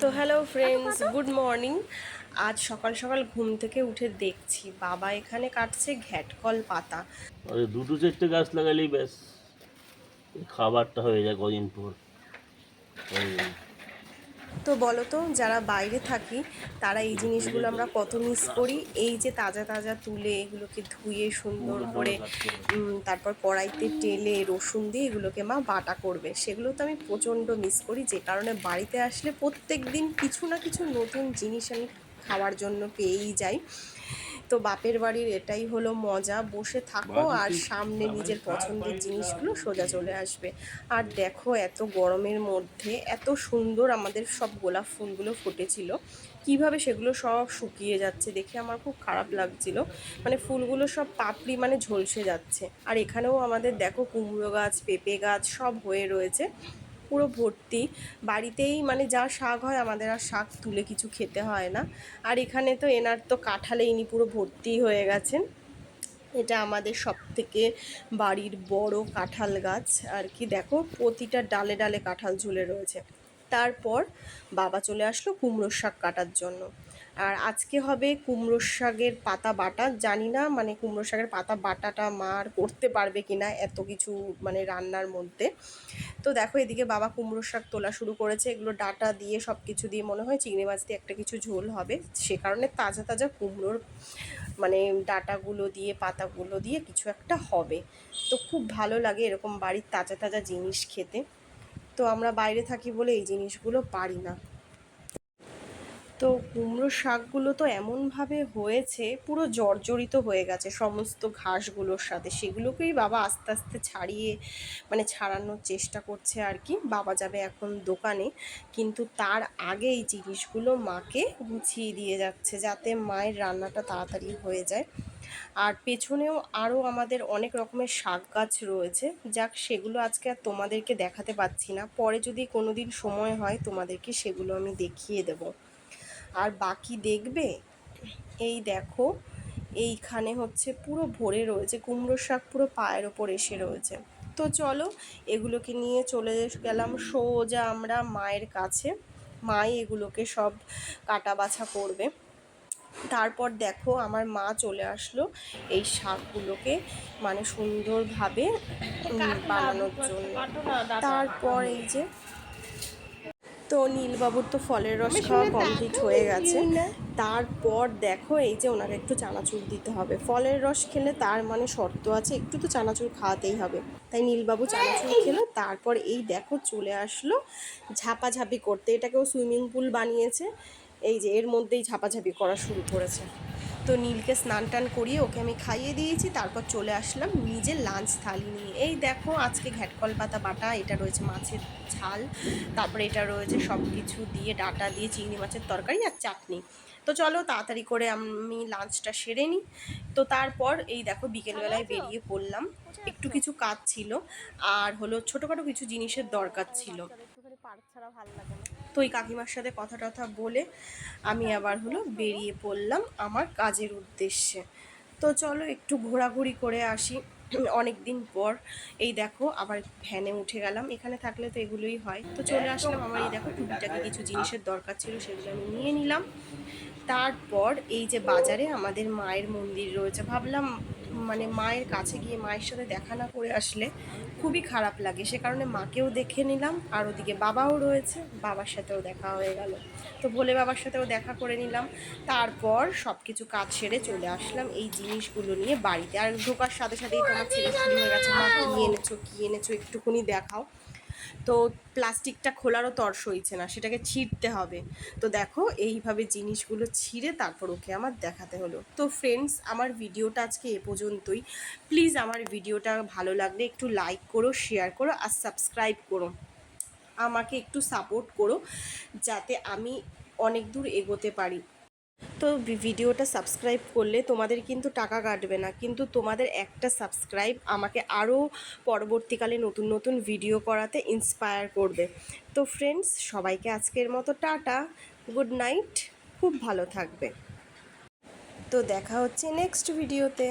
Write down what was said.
তো hello friends good morning আজ সকাল সকাল ঘুম থেকে উঠে দেখছি বাবা এখানে কাটছে ঘ্যাটকল পাতা। আরে দুটো চারটে গাছ লাগালেই ব্যাস। খাবারটা হয়ে যায় কদিন পর। তো বলো তো যারা বাইরে থাকি, তারা এই জিনিসগুলো আমরা কত মিস করি। এই যে তাজা তাজা তুলে এগুলোকে ধুয়ে, সুন্দর করে তারপর কড়াইতে টেলে রসুন দিয়ে এগুলোকে মা বাটা করবে। সেগুলো তো আমি প্রচণ্ড মিস করি, যে কারণে বাড়িতে আসলে প্রত্যেক দিন কিছু না কিছু নতুন জিনিস আমি খাওয়ার জন্য পেয়েই যাই। তো বাপের বাড়ির এটাই হলো মজা। বসে থাকো আর সামনে নিজের পছন্দের জিনিসগুলো সোজা চলে আসবে। আর দেখো এত গরমের মধ্যে এত সুন্দর আমাদের সব গোলাপ ফুলগুলো ফুটেছিল। কীভাবে সেগুলো সব শুকিয়ে যাচ্ছে দেখে আমার খুব খারাপ লাগছিল। মানে ফুলগুলো সব পাপড়ি মানে ঝলসে যাচ্ছে। আর এখানেও আমাদের দেখো কুমড়ো গাছ পেঁপে গাছ সব হয়ে রয়েছে। পুরো ভর্তি। বাড়িতেই মানে যা শাক হয় আমাদের আর শাক তুলে কিছু খেতে হয় না। আর এখানে তো এনার তো কাঁঠালে ইনি পুরো ভর্তি হয়ে গেছেন। এটা আমাদের সব থেকে বাড়ির বড় কাঁঠাল গাছ। আর কি দেখো, প্রতিটা ডালে ডালে কাঁঠাল ঝুলে রয়েছে। তারপর বাবা চলে আসলো কুমড়োর শাক কাটার জন্য। আর আজকে হবে কুমড়োর শাকের পাতা বাটা। জানি না মানে কুমড়ো শাকের পাতা বাটাটা মার করতে পারবে কি না এত কিছু মানে রান্নার মধ্যে। তো দেখো, এদিকে বাবা কুমড়োর শাক তোলা শুরু করেছে। এগুলো ডাটা দিয়ে সব কিছু দিয়ে মনে হয় চিংড়ি মাছ দিয়ে একটা কিছু ঝোল হবে। সে কারণে তাজা তাজা কুমড়োর মানে ডাটাগুলো দিয়ে, পাতাগুলো দিয়ে কিছু একটা হবে। তো খুব ভালো লাগে এরকম বাড়ির তাজা তাজা জিনিস খেতে। তো আমরা বাইরে থাকি বলে এই জিনিসগুলো পারি না। তো কুমড়ো শাকগুলো তো এমনভাবে হয়েছে, পুরো জর্জরিত হয়ে গেছে সমস্ত ঘাসগুলোর সাথে। সেগুলোকেই বাবা আস্তে আস্তে ছাড়িয়ে মানে ছাড়ানোর চেষ্টা করছে আর কি। বাবা যাবে এখন দোকানে, কিন্তু তার আগে এই জিনিসগুলো মাকে গুছিয়ে দিয়ে যাচ্ছে যাতে মায়ের রান্নাটা তাড়াতাড়ি হয়ে যায়। আর পেছনেও আরও আমাদের অনেক রকমের শাক গাছ রয়েছে। যাক, সেগুলো আজকে আর তোমাদেরকে দেখাতে পাচ্ছি না। পরে যদি কোনো দিন সময় হয় তোমাদেরকে সেগুলো আমি দেখিয়ে দেবো। আর বাকি দেখবে? এই দেখো, এইখানে হচ্ছে পুরো ভরে রয়েছে, কুমড়ো শাক পুরো পায়ের ওপর এসে রয়েছে। তো চলো, এগুলোকে নিয়ে চলে গেলাম সোজা আমরা মায়ের কাছে। মাই এগুলোকে সব কাটা বাছা করবে। তারপর দেখো, আমার মা চলে আসলো এই শাকগুলোকে মানে সুন্দরভাবে বানানোর জন্য। তারপর এই যে তো নীলবাবুর তো ফলের রস খাওয়া কমপ্লিট হয়ে গেছে। তারপর দেখো এই যে ওনাকে একটু চানাচুর দিতে হবে। ফলের রস খেলে তার মানে শর্ত আছে একটু তো চানাচুর খাওয়াতেই হবে। তাই নীলবাবু চানাচুর খেলো তারপর এই দেখো চলে আসলো ঝাপাঝাপি করতে। এটাকেও সুইমিং পুল বানিয়েছে। এই যে এর মধ্যেই ঝাপাঝাপি করা শুরু করেছে। তো নীলকে স্নান টান করিয়ে ওকে আমি খাইয়ে দিয়েছি তারপর চলে আসলাম নিজের লাঞ্চ থালি নিয়ে। এই দেখো আজকে ঘ্যাটকল পাতা বাটা এটা রয়েছে মাছের ঝাল তারপরে এটা রয়েছে সব কিছু দিয়ে ডাটা দিয়ে চিংড়ি মাছের তরকারি আর চাটনি। তো চলো তাড়াতাড়ি করে আমি লাঞ্চটা সেরে নিই। তো তারপর এই দেখো বিকেলবেলায় বেরিয়ে পড়লাম। একটু কিছু কাজ ছিল আর হলো ছোটোখাটো কিছু জিনিসের দরকার ছিল। তো ওই কাকিমার সাথে কথা টথা বলে আমি আবার হলো বেরিয়ে পড়লাম আমার কাজের উদ্দেশ্যে। তো চলো একটু ঘোরাঘুরি করে আসি। অনেক দিন পর এই দেখো আবার ভ্যানে উঠে গেলাম। এখানে থাকলে তো এগুলোই হয়। তো চলে আসলাম আমার এই দেখো টুকিটাকি কিছু জিনিসের দরকার ছিল সেগুলো আমি নিয়ে নিলাম। তারপর এই যে বাজারে আমাদের মায়ের মন্দির রয়েছে। ভাবলাম মানে মায়ের কাছে গিয়ে মায়ের সাথে দেখা না করে আসলে খুবই খারাপ লাগে। সে কারণে মাকেও দেখে নিলাম, আর ওদিকে বাবাও রয়েছে, বাবার সাথেও দেখা হয়ে গেল। তো ভোলে বাবার সাথেও দেখা করে নিলাম। তারপর সব কিছু কাজ সেরে চলে আসলাম এই জিনিসগুলো নিয়ে বাড়িতে। আর ঢোকার সাথে সাথেই তোমার ছেলে শুরু হয়ে গেছে। মা কী এনেছো কী এনেছো একটুখুনি দেখাও। তো প্লাস্টিকটা খোলারও তর সইছে না, সেটাকে ছিঁড়তে হবে। তো দেখো, এইভাবে জিনিসগুলো ছিঁড়ে তারপর ওকে আমার দেখাতে হলো। তো ফ্রেন্ডস আমার ভিডিওটা আজকে এ পর্যন্তই। প্লিজ আমার ভিডিওটা ভালো লাগলে একটু লাইক করো শেয়ার করো আর সাবস্ক্রাইব করো। আমাকে একটু সাপোর্ট করো, যাতে আমি অনেক দূর এগোতে পারি। তো ভিডিওটা সাবস্ক্রাইব করলে তোমাদের কিন্তু টাকা কাটবে না। কিন্তু তোমাদের একটা সাবস্ক্রাইব আমাকে আরও পরবর্তীকালে নতুন নতুন ভিডিও করাতে ইন্সপায়ার করবে। তো ফ্রেন্ডস সবাইকে আজকের মতো টাটা। গুড নাইট খুব ভালো থাকবে। তো দেখা হচ্ছে নেক্সট ভিডিওতে